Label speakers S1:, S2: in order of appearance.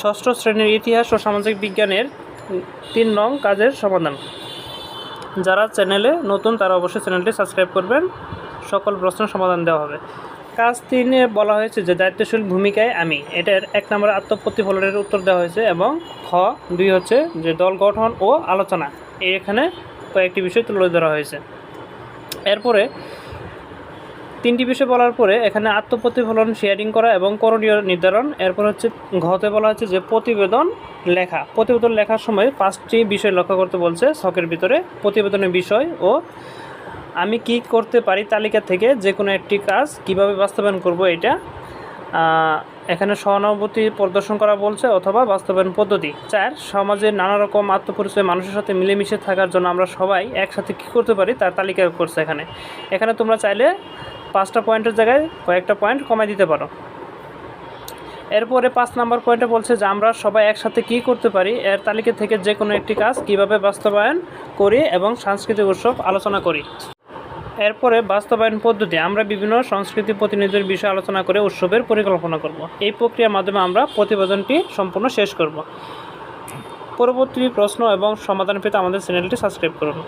S1: ষষ্ঠ শ্রেণির ইতিহাস ও সামাজিক বিজ্ঞানের তিন নং কাজের সমাধান। যারা চ্যানেলে নতুন, তারা অবশ্যই চ্যানেলটি সাবস্ক্রাইব করবেন। সকল প্রশ্নের সমাধান দেওয়া হবে। কাজ তিনে বলা হয়েছে যে, দায়িত্বশীল ভূমিকায় আমি। এটার এক নম্বর আত্মপ্রতিফলনের উত্তর দেওয়া হয়েছে এবং খ, দুই হচ্ছে যে, দল গঠন ও আলোচনা। এখানে কয়েকটি বিষয় তুলে ধরা হয়েছে। এরপরে তিনটি বিষয় বলার পরে এখানে আত্মপ্রতিফলন, শেয়ারিং করা এবং করণীয় নির্ধারণ। এরপর হচ্ছে ঘতে বলা হচ্ছে যে প্রতিবেদন লেখা। প্রতিবেদন লেখার সময় পাঁচটি বিষয় লক্ষ্য করতে বলছে ছকের ভিতরে। প্রতিবেদনের বিষয় ও আমি কি করতে পারি তালিকা থেকে যে কোনো একটি কাজ কীভাবে বাস্তবায়ন করব এটা এখানে সহানুভূতি প্রদর্শন করা বলছে অথবা বাস্তবায়ন পদ্ধতি। চার সমাজের নানা রকম আত্মপরিচয় মানুষের সাথে মিলেমিশে থাকার জন্য আমরা সবাই একসাথে কী করতে পারি তার তালিকা করছে এখানে। এখানে তোমরা চাইলে পাঁচটা পয়েন্টের জায়গায় কয়েকটা পয়েন্ট কমাই দিতে পারো। এরপরে পাঁচ নাম্বার পয়েন্টে বলছে যে, আমরা সবাই একসাথে কী করতে পারি, এর তালিকা থেকে যে কোনো একটি কাজ কীভাবে বাস্তবায়ন করি এবং সাংস্কৃতিক উৎসব আলোচনা করি। এরপরে বাস্তবায়ন পদ্ধতি, আমরা বিভিন্ন সংস্কৃতি প্রতিনিধির বিষয়ে আলোচনা করে উৎসবের পরিকল্পনা করব। এই প্রক্রিয়ার মাধ্যমে আমরা প্রতিবেদনটি সম্পূর্ণ শেষ করব। পরবর্তী প্রশ্ন এবং সমাধান পেতে আমাদের চ্যানেলটি সাবস্ক্রাইব করুন।